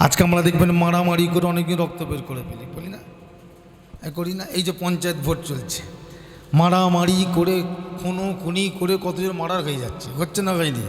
আজকে আমরা দেখবেন মারামারি করে অনেকে রক্ত বের করে ফেলি, বলি না? করি না, এই যে পঞ্চায়েত ভোট চলছে। মারামারি করে, খুনো, খুনি করে কতজন মারার হয়ে যাচ্ছে, হচ্ছে না হয়নি?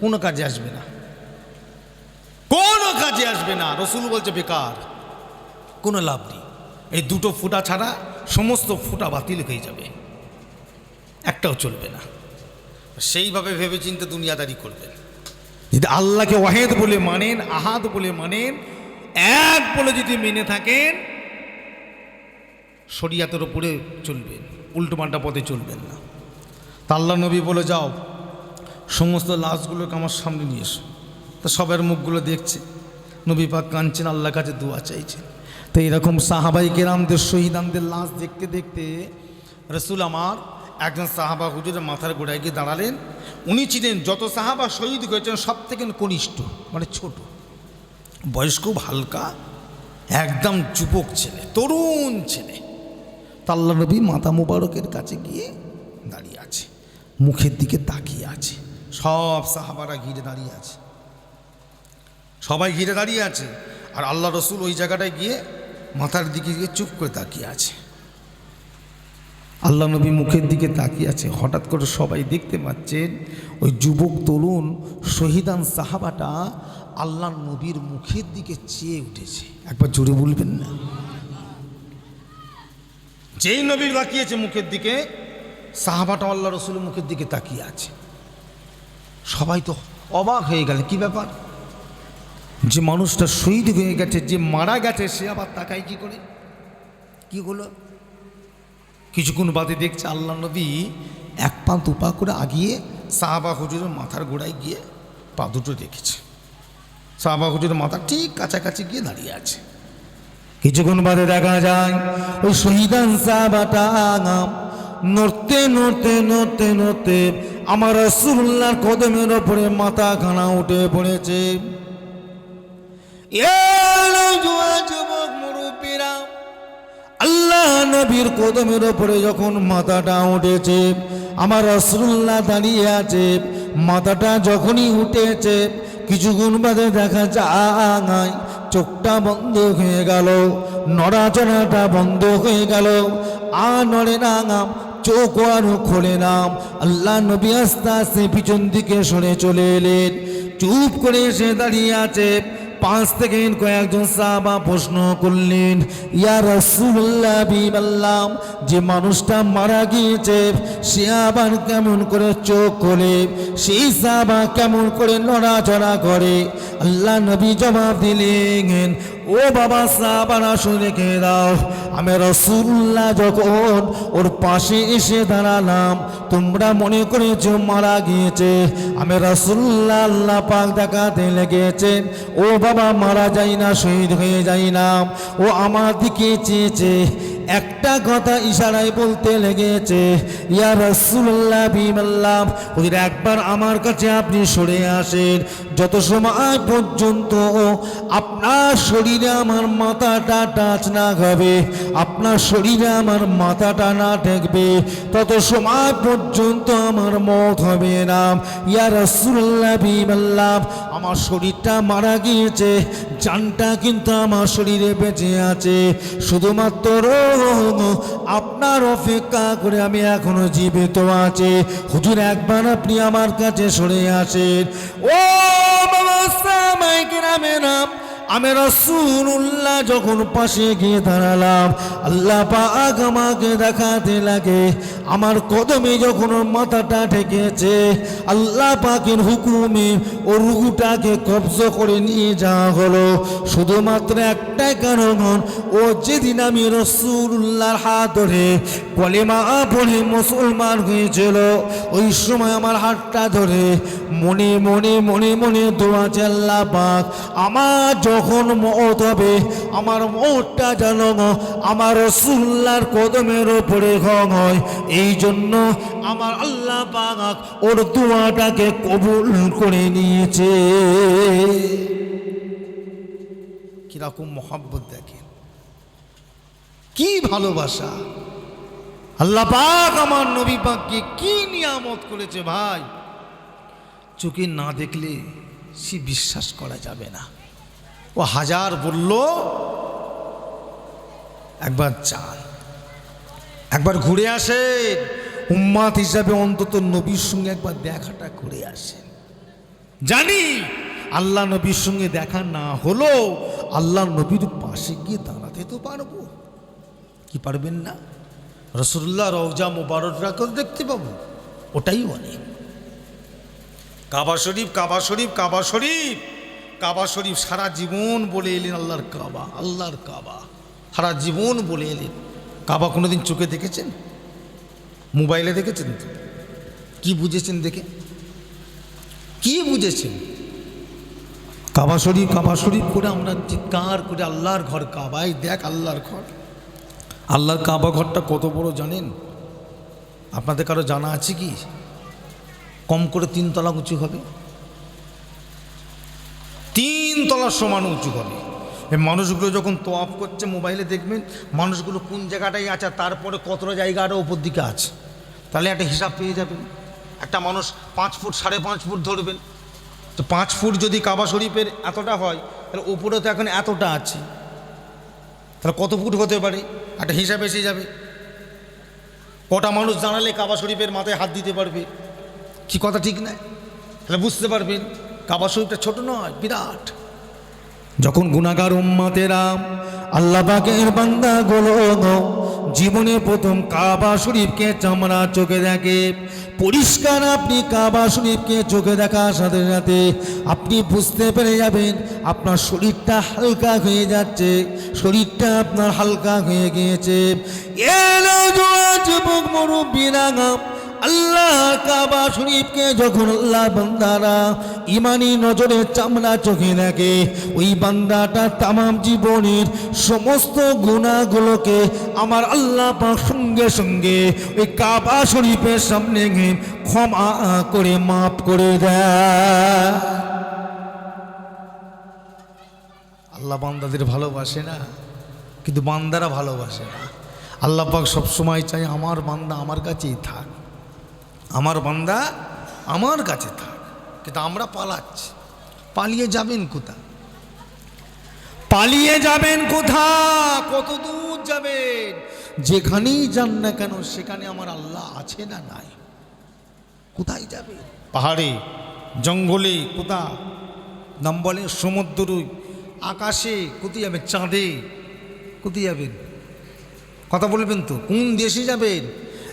কোনো কাজে আসবে না। কোনো কাজে আসবে না, রসুল বলছে বেকার, কোনো লাভ নেই। এই দুটো ফুটা ছাড়া সমস্ত ফুটা বাতিল হয়ে যাবে। একটাও চলবে না। সেইভাবে ভেবে চিন্তে দুনিয়াদারি করবেন। যদি আল্লাহকে ওয়াহেদ বলে মানেন, আহাদ বলে মানেন, এক বলে যদি মেনে থাকেন, শরিয়াতের ওপরে চলবেন, উল্টোপাল্টা পথে চলবেন না। তা আল্লাহ নবী বলে যাও, সমস্ত লাশগুলোকে আমার সামনে নিয়ে এসো। তা সবার মুখগুলো দেখছে, নবী পাক কাঁদছেন, আল্লাহর কাছে দোয়া চাইছেন। তো এরকম সাহাবাই কেরামদের, শহীদানদের লাশ দেখতে দেখতে রসুল আমার একজন সাহাবা হুজুরের মাথার গোড়ায় গিয়ে দাঁড়ালেন। উনি ছিলেন যত সাহাবা শহীদ হয়েছেন সব থেকে কনিষ্ঠ মানে ছোট। বয়স খুব হালকা, একদম যুবক ছেলে, তরুণ ছেলে। তা আল্লাহ নবী মাতা মুবারকের কাছে গিয়ে দাঁড়িয়ে আছে, মুখের দিকে তাকিয়ে আছে। সব সাহাবারা ঘিরে দাঁড়িয়ে আছে। সবাই ঘিরে দাঁড়িয়ে আছে। আর আল্লাহ রসুল ওই জায়গাটায় গিয়ে মাথার দিকে গিয়ে চুপ করে তাকিয়ে আছে। আল্লাহ নবী মুখের দিকে তাকিয়ে আছে, হঠাৎ করে সবাই দেখতে পাচ্ছেন, ওই যুবক তরুণ, শহীদান সাহাবাটা আল্লাহ নবীর মুখের দিকে চেয়ে উঠেছে। একবার জোরে বলবেন না। যেই নবীর তাকিয়েছে মুখের দিকে, সাহাবাটা আল্লাহ রসুলের মুখের দিকে তাকিয়ে আছে। সবাই তো অবাক হয়ে গেল, কি ব্যাপার? যে মানুষটা শহীদ হয়ে গেছে, যে মারা গেছে, সে আবার তাকায় কি করে? কি হলো? কিছুক্ষণ বাদে দেখছে আল্লাহ নবী এক পা দু পা করে আগিয়ে সাহাবা হুজুরের মাথার গোড়ায় গিয়ে পা দুটো রেখেছে। সাহাবা হুজুরের মাথা ঠিক কাছাকাছি গিয়ে দাঁড়িয়ে আছে। কিছুক্ষণ বাদে দেখা যায় ওই শহীদান সাহাবাটা নড়তে নড়তে নড়তে নড়তে আমার রসুল্লাহর কদমের ওপরে মাথা খানা উঠে পড়েছে। এলো নবীর কদমের ওপরে যখন মাথাটা উঠেছে, আমার রসুল্লাহ দাঁড়িয়ে আছে, মাথাটা যখনই উঠেছে কিছু কিছুক্ষণ বাদে দেখা যায় চোখটা বন্ধ হয়ে গেল, নড়াচড়াটা বন্ধ হয়ে গেল। আর নড়ে না চোখ আরও খোলে নাম। আল্লাহ নবী আস্তে আস্তে পিছন দিকে সরে চলে এলেন। চুপ করে এসে দাঁড়িয়ে আছে পাঁচ থেকে কয়েকজন সাহাবা প্রশ্ন করলেন, ইয়া রাসূলুল্লাহ বিবাল্লাম যে মানুষটা মারা গিয়েছে, সে আবার কেমন করে চোখ করে সেই সাহাবা কেমন করে নড়াচড়া করে? আল্লাহ নবী জবাব দিলেন ও বাবা, সাহাবারা শুনে দাও। আমি রসুল্লাহ যখন ওর পাশে এসে দাঁড়ালাম, তোমরা মনে করেছ মারা গিয়েছে। আমি রসুল্লাহ আল্লাহ পাক দেখাতে লেগেছেন, ও বাবা মারা যাই না, শহীদ হয়ে যাই না। ও আমার দিকে চেয়েছে একটা কথা ইশারায় বলতে লেগেছে, ইয়া রসুল্লাহ বিমাল্লাম ওদের একবার আমার কাছে আপনি সরে আসেন। যত সময় পর্যন্ত আপনার শরীরে আমার মাথাটা টাচ না হবে আপনার শরীরে আমার মাথাটা না ঠেকবে, তত সময় পর্যন্ত আমার মত হবে না। ইয়া রসুল্লাহ বিমাল্লাম আমার শরীরটা মারা গিয়েছে, জানটা কিন্তু আমার শরীরে বেঁচে আছে। শুধুমাত্র আপনার অপেক্ষা করে আমি এখনও জীবিত আছি। হুজুর, একবার আপনি আমার কাছে সরে আসেন। ও বাবা সামাইকে নামে নাম। আমি রসুল্লাহ যখন পাশে গিয়ে দাঁড়ালাম, আল্লাহ পাক আমাকে দেখাতে লাগে। আমার কদমে যখন মাথাটা ঠেকেছে, আল্লাহ পাকের হুকুমে ও রুহুটাকে কবজ করে নিয়ে যাওয়া হলো। শুধুমাত্র একটাই কারণ ও যেদিন আমি রসুল্লাহর হাত ধরে কলেমা পড়ে মুসলমান হয়েছিল, ওই সময় আমার হাতটা ধরে মনে মনে মনে মনে দোয়া চাল্লা পাক, আমার যখন মত হবে, আমার মতটা যেন আমার রসুল্লার কদমের ওপরে হয়। এই জন্য আমার আল্লাহ পাক ওর দোয়াটাকে কবুল করে নিয়েছে। কীরকম মহাব্বত দেখেন। কি ভালোবাসা। আল্লাহ পাক আমার নবী পাককে কি নিয়ামত করেছে ভাই। চোখে না দেখলে সে বিশ্বাস করা যাবে না। ও হাজার বলল, একবার চান। একবার ঘুরে আসেন। উম্মাদ হিসাবে অন্তত নবীর সঙ্গে একবার দেখাটা করে আসেন। জানি আল্লাহ নবীর সঙ্গে দেখা না হলো আল্লাহ নবীর পাশে গিয়ে দাঁড়াতে তো পারব। কি পারবেন না? রসুল্লাহ রওজা মোবারকরাকে দেখতে পাবো। ওটাই অনেক। কাবা শরীফ কাবা শরীফ কাবা শরীফ। কাবা শরীফ সারা জীবন বলে এলেন আল্লাহর কাবা আল্লাহর কাবা। সারা জীবন বলে এলেন। কাবা কোনোদিন চোখে দেখেছেন? মোবাইলে দেখেছেন কি বুঝেছেন দেখে? কি বুঝেছেন? কাবা শরীফ কাবা শরীফ করে আমরা চিৎকার করে আল্লাহর ঘর, কাবাই দেখ আল্লাহর ঘর। আল্লাহর কাবা ঘরটা কত বড় জানেন? আপনাদের কারও জানা আছে কি? কম করে তিন তলা উঁচু হবে? তলার সমান উঁচু হবে। মানুষগুলো যখন তোয়াফ করছে মোবাইলে দেখবেন, মানুষগুলো কোন জায়গাটায় আছে তারপরে কতটা জায়গা আরও ওপর দিকে আছে। তাহলে একটা হিসাব পেয়ে যাবেন। একটা মানুষ পাঁচ ফুট, সাড়ে পাঁচ ফুট ধরবেন। তো পাঁচ ফুট যদি কাবা শরীফের এতটা হয়, তাহলে ওপরে তো এখন এতটা আছে। তাহলে কত ফুট হতে পারে? একটা হিসাব এসে যাবে। কটা মানুষ জানালে কাবা শরীফের মাথায় হাত দিতে পারবে? কি কথা ঠিক নয় তাহলে বুঝতে পারবেন, কাবা শরীফটা ছোট নয়, বিরাট। যখন গুণাগার উম্মাতেরা আল্লাহ পাকের বান্দা গুলো জীবনে প্রথম কাবা শরীফকে চামড়া চোখে দেখে, পরিষ্কার আপনি কাবা শরীফকে চোখে দেখার সাথে সাথে আপনি বুঝতে পেরে যাবেন আপনার শরীরটা হালকা হয়ে যাচ্ছে, শরীরটা আপনার হালকা হয়ে গিয়েছে। জোয়া যুবক মুরব্বীরা আল্লাহ কাবা শরীফকে যখন আল্লাহ বান্দারা ইমানি নজরে চামড়া চোখে দেখে, ওই বান্দাটা তামাম জীবনের সমস্ত গুণাগুলোকে আমার আল্লাহ সঙ্গে সঙ্গে ওই কাবা শরীফের সামনে ক্ষমা করে মাফ করে দেয়। আল্লাহ বান্দাদের ভালোবাসে না, কিন্তু বান্দারা ভালোবাসে না। আল্লাহ পাক সবসময় চাই আমার বান্দা আমার কাছেই থাক। আমার বান্দা আমার কাছে থাক, কিন্তু আমরা পালাচ্ছি। পালিয়ে যাবেন কোথা পালিয়ে যাবেন কোথা কত দূর যাবেন? যেখানেই যান না কেন, সেখানে আমার আল্লাহ আছে না নাই? কোথায় যাবে? পাহাড়ে, জঙ্গলে কোথা নাম বলে সমুদ্র, আকাশে, কোথায় যাবেন? চাঁদে, কোথায় যাবেন? কথা বলবেন তো? কোন দেশে যাবেন?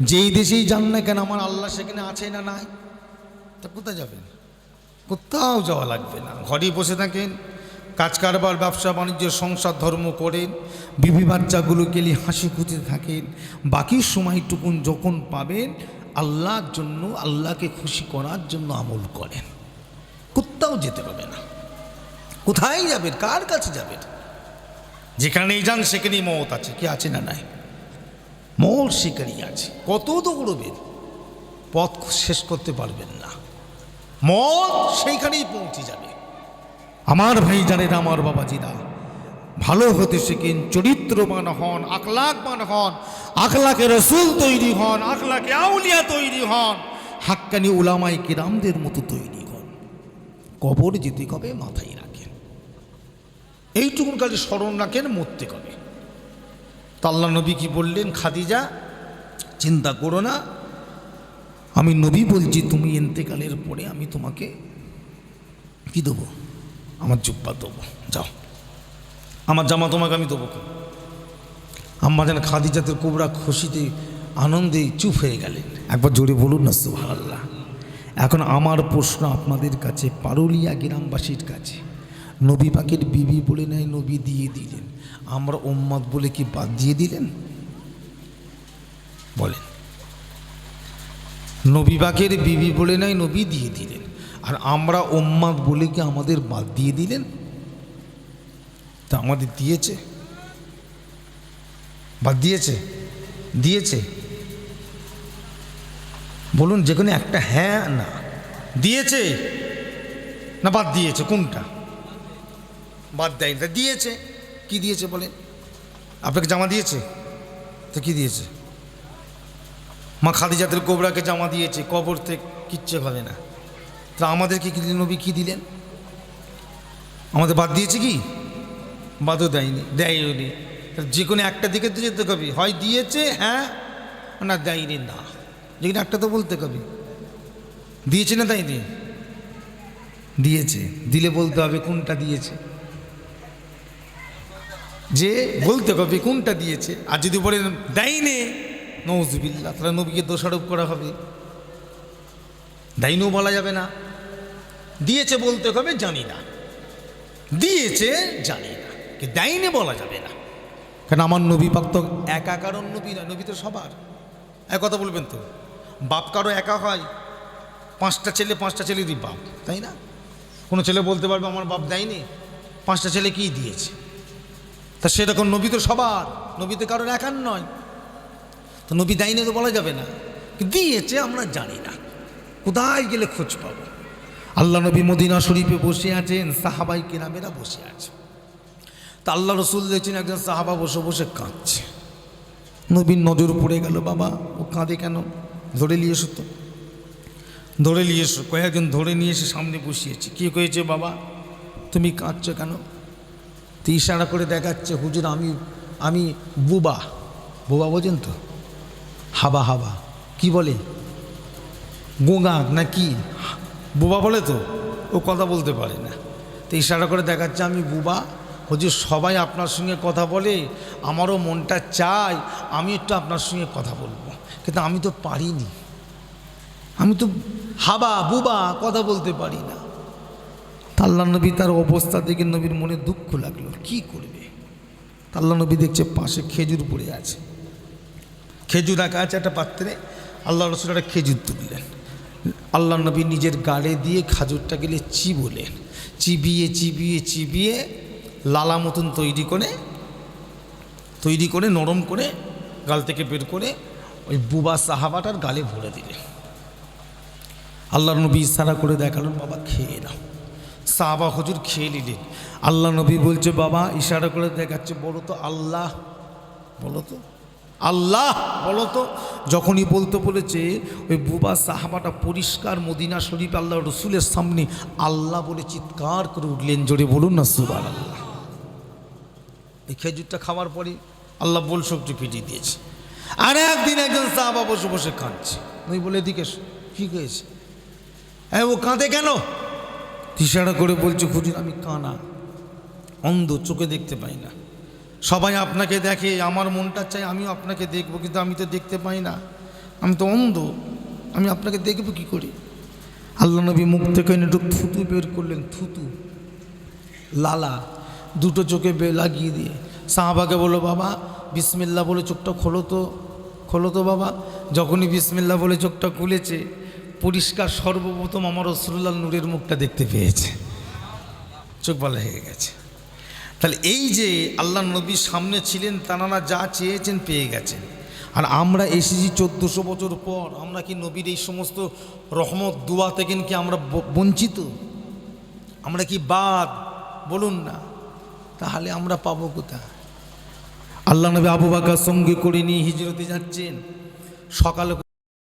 যেই দেশেই যান না কেন, আমার আল্লাহ সেখানে আছে না নাই? তা কোথায় যাবেন? কোথাও যাওয়া লাগবে না। ঘরেই বসে থাকেন, কাজ কারবার, ব্যবসা, বাণিজ্য, সংসার, ধর্ম করেন, বিবি বাচ্চাগুলোকে নিয়ে হাসি খুঁজে থাকেন, বাকি সময়টুকুন যখন পাবেন, আল্লাহর জন্য, আল্লাহকে খুশি করার জন্য আমল করেন। কোথাও যেতে পারবে না। কোথায় যাবেন? কার কাছে যাবেন? যেখানেই যান, সেখানেই মত আছে। কি আছে না নাই? মল সেখানেই আছে। কত দৌড়বেন পথ শেষ করতে পারবেন না। মত সেইখানেই পৌঁছে যাবে। আমার ভাই জানেন আমার বাবাজিরা ভালো হতে শেখেন, চরিত্রবান হন, আখলাকবান হন, আখলাকে রসুল তৈরি হন, আখলাকে আউলিয়া তৈরি হন, হাক্কানি উলামাই কিরামদের মতো তৈরি হন। কবর যেতে কবে মাথায় রাখেন? এইটুকুন কাজে স্মরণ রাখেন, মরতে কবে? তা আল্লাহ নবী কি বললেন, খাদিজা, চিন্তা করো না। আমি নবী বলছি, তুমি এন্তেকালের পরে আমি তোমাকে কি দেবো? আমার জুব্বা দেবো। যাও। আমার জামা তোমাকে আমি দেবো আম্মা যেন খাদিজাতের কোবরা খুশিতে, আনন্দে চুপ হয়ে গেলেন। একবার জোরে বলুন না, সুবহানাল্লাহ। এখন আমার প্রশ্ন আপনাদের কাছে, পারুলিয়া গ্রামবাসীর কাছে। নবী পাকের বিবি বলে নাই, নবী দিয়ে দিলেন। আমরা ওম্মাদ বলে কি বাদ দিয়ে দিলেন? বলেন। নবী পাকের বিবি বলে নাই, নবী দিয়ে দিলেন। আর আমরা উম্মাদ বলে কি আমাদের বাদ দিয়ে দিলেন? তা আমাদের দিয়েছে। বাদ দিয়েছে? দিয়েছে। বলুন যে কোনো একটা হ্যাঁ না। দিয়েছে? না বাদ দিয়েছে, কোনটা? বাদ দেয়নি, তা দিয়েছে। কি দিয়েছে বলেন? আপনাকে জামা দিয়েছে? তো কি দিয়েছে? মা খাদিজাতের কোবরাকে জামা দিয়েছে, কবর থেকে কিচ্ছু হবে না। তা আমাদেরকে কি দিলেন নবী? কী দিলেন? আমাদের বাদ দিয়েছে কি? বাদও দেয়নি, দেয়ও নি। যে কোনো একটা দিকে তো যেতে কবি হয় দিয়েছে হ্যাঁ না দেয়নি, না। যে কোনো একটা তো বলতে কবি দিয়েছে না দেয়নি? দিয়েছে। দিলে বলতে হবে কোনটা দিয়েছে? যে বলতে হবে কোনটা দিয়েছে? আর যদি বলেন দেয়নি নজবিল্লা তাহলে নবীকে দোষারোপ করা হবে। দেয়নিও বলা যাবে না। দিয়েছে বলতে হবে, জানি না। দিয়েছে, জানি না। কি দেয়নি বলা যাবে না। কারণ আমার নবী পাক তো একা কারণ নবী না, নবী তো সবার। এক কথা বলবেন তো। বাপ কারও একা হয়, পাঁচটা ছেলে, পাঁচটা ছেলেরই বাপ, তাই না? কোনো ছেলে বলতে পারবে, আমার বাপ দেয়নি পাঁচটা ছেলে কি দিয়েছে? তা সেরকম নবী তো সবার, নবী তো কারোর একার নয়। তো নবী দেয়নি তো বলা যাবে না। দিয়েছে আমরা জানি না। কোথায় গেলে খোঁজ পাবো? আল্লাহ নবী মদিনা শরীফে বসে আছেন, সাহাবাই কেরামেরা বসে আছে। তা আল্লাহ রসুল দেখছেন, একজন সাহাবা বসে বসে কাঁদছে। নবীর নজর পড়ে গেল, বাবা, ও কাঁদে কেন? ধরে নিয়ে এসো তো। ধরে নিয়ে এসো, কয়েকজন ধরে নিয়ে এসে সামনে বসিয়েছি। কী কয়েছে বাবা? তুমি কাঁদছো কেন? তো ইশারা করে দেখাচ্ছে, হুজুর, আমি আমি বুবা। বুবা বোঝেন তো? হাবা হাবা। কি বলে? গোঙা না কি? বুবা বলে তো? ও কথা বলতে পারে না। তো ইশারা করে দেখাচ্ছে, আমি বুবা। হুজুর, সবাই আপনার সঙ্গে কথা বলে, আমারও মনটা চায়, আমি একটু আপনার সঙ্গে কথা বলব। কিন্তু আমি তো পারিনি। আমি তো হাবা, বুবা কথা বলতে পারি না। তা আল্লাহ নবী তার অবস্থা দেখে নবীর মনে দুঃখ লাগল। কি করবে? তা আল্লাহ নবী দেখছে পাশে খেজুর পড়ে আছে। খেজুর রাখা আছে একটা পাত্রে। আল্লাহ রসুল একটা খেজুর তুললেন। আল্লাহ নবী নিজের গাড়ে দিয়ে খাজুরটা গেলে চিবোলেন চিবিয়ে চিবিয়ে চিবিয়ে লালা মতন তৈরি করে তৈরি করে, নরম করে গাল থেকে বের করে ওই বুবা সাহাবাটার গালে ভরে দিলেন। আল্লাহ নবী ইশারা করে দেখালেন, বাবা, খেয়ে নাও। সাহাবা হজুর খেয়ে নিলেন। আল্লাহ নবী বলছে, বাবা, ইশারা করে দেখাচ্ছে, বলো তো আল্লাহ, বলো তো, আল্লাহ, বলো তো। যখনই বলতে বলেছে, ওই বুবা সাহাবাটা পরিষ্কার মদিনা শরীফ আল্লাহ রসুলের সামনে আল্লাহ বলে চিৎকার করে উঠলেন, জোরে বলুন না সুবার আল্লাহ এই খেজুরটা খাওয়ার পরে আল্লাহ বল সবজি ফিটিয়ে দিয়েছে। আর একদিন একজন সাহাবা বসে বসে কাঁদছে। ওই বলে, এদিকে। কি হয়েছে? হ্যাঁ ও কাঁদে কেন? ইশারা করে বলছে, হুজুর, আমি কানা। অন্ধ, চোখে দেখতে পাই না। সবাই আপনাকে দেখে, আমার মনটা চাই আমিও আপনাকে দেখব, কিন্তু আমি তো দেখতে পাই না। আমি তো অন্ধ। আমি আপনাকে দেখব কি করে? আল্লাহ নবী মুখ থেকে একটু থুতু বের করলেন, থুতু, লালা, দুটো চোখে বে লাগিয়ে দিয়ে। সাহাবাকে বলল, বাবা বিসমিল্লা বলে চোখটা খোলো তো খোলো তো বাবা। যখনই বিসমিল্লা বলে চোখটা খুলেছে পরিষ্কার সর্বপ্রথম আমার রসুল্লাহ নূরের মুখটা দেখতে পেয়েছে। চোখ বলা হয়ে গেছে। তাহলে এই যে আল্লাহ নবীর সামনে ছিলেন তানারা যা চেয়েছেন পেয়ে গেছেন। আর আমরা এসেছি চোদ্দোশো বছর পর, আমরা কি নবীর এই সমস্ত রহমত, দুয়া থেকে কি আমরা বঞ্চিত? আমরা কি বাদ? বলুন না। তাহলে আমরা পাবো কোথায়? আল্লাহ নবী আবু বাকার সঙ্গে করে নিয়ে হিজরতে যাচ্ছেন। সকালে